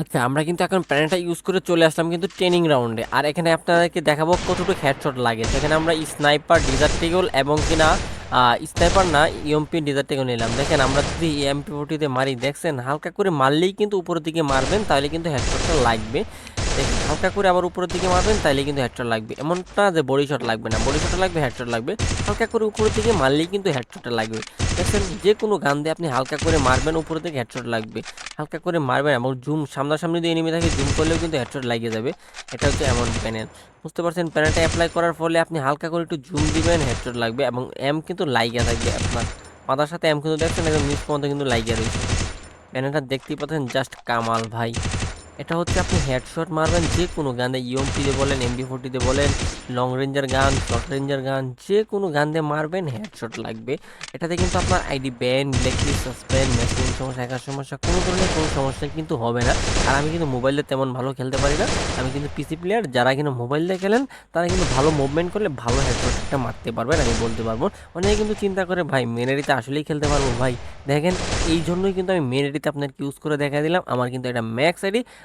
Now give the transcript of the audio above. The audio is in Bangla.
আচ্ছা আমরা কিন্তু এখন প্যানেলটা ইউজ করে চলে আসলাম কিন্তু ট্রেনিং রাউন্ডে আর এখানে আপনাদেরকে দেখাবো কতটুকু হেডশট লাগে। সেখানে আমরা স্নাইপার ডিজার টেগল এবং কিনা স্নাইপার না ইএমপি ডিজার টেগল নিলাম। দেখেন, আমরা যদি এমপি ফোর্টিতে মারি, দেখছেন, হালকা করে মারলেই কিন্তু উপরের দিকে মারবেন, তাহলে কিন্তু হেডশটটা লাগবে। হালকা করে আবার উপরের দিকে মারবেন, তাইলে কিন্তু হেডশট লাগবে। এমনটা যে বডি শট লাগবে না। বডি শট লাগবে হেডশট লাগবে। হালকা করে উপরের দিকে মারলেই কিন্তু হেডশটটা লাগবে। দেখছেন, যে কোনো গান দিয়ে আপনি হালকা করে মারবেন, উপরের দিকে হেডশট লাগবে। হালকা করে মারবেন এবং জুম সামনাসামনি দিয়ে এনিমি থাকে জুম করলেও কিন্তু হেডশট লাগিয়ে যাবে। এটা হচ্ছে এমন প্যানেল বুঝতে পারছেন প্যানেলটা অ্যাপ্লাই করার ফলে আপনি হালকা করে একটু জুম দিবেন হেডশট লাগবে এবং এম কিন্তু লাইগা থাকবে আপনার। মাথার সাথে এম কিন্তু দেখছেন, একদম নিচ পর্যন্ত কিন্তু লাইগা রয়েছে। প্যানেলটা দেখতেই পাচ্ছেন জাস্ট কামাল ভাই। এটা হচ্ছে আপনি হেডশট মারবেন যে কোনো গানে ইএমপিতে বলেন এমবি ফোর্টিতে বলেন long ranger gun short ranger gun যে কোনো গান দিয়ে মারবেন হেডশট লাগবে। এটাতে কিন্তু আপনার ID ban blacklist suspend machine সমস্যা একার সমস্যা, কোনো ধরনের কোনো সমস্যা কিন্তু হবে না। আর আমি কিন্তু মোবাইলে তেমন ভালো খেলতে পারি না। আমি কিন্তু পিসি প্লেয়ার যারা কিন্তু মোবাইল দিয়ে খেলেন, তারা কিন্তু ভালো মুভমেন্ট করলে ভালো হেডশট একটা মারতে পারবেন, আমি বলতে পারব। অনেকে কিন্তু চিন্তা করে, ভাই মেনারিতে আসলেই খেলতে পারব? ভাই, দেখেন, এই জন্যই কিন্তু আমি মেনারিতে আপনাকে ইউজ করে দেখা দিলাম। আমার কিন্তু এটা ম্যাক্স আইডি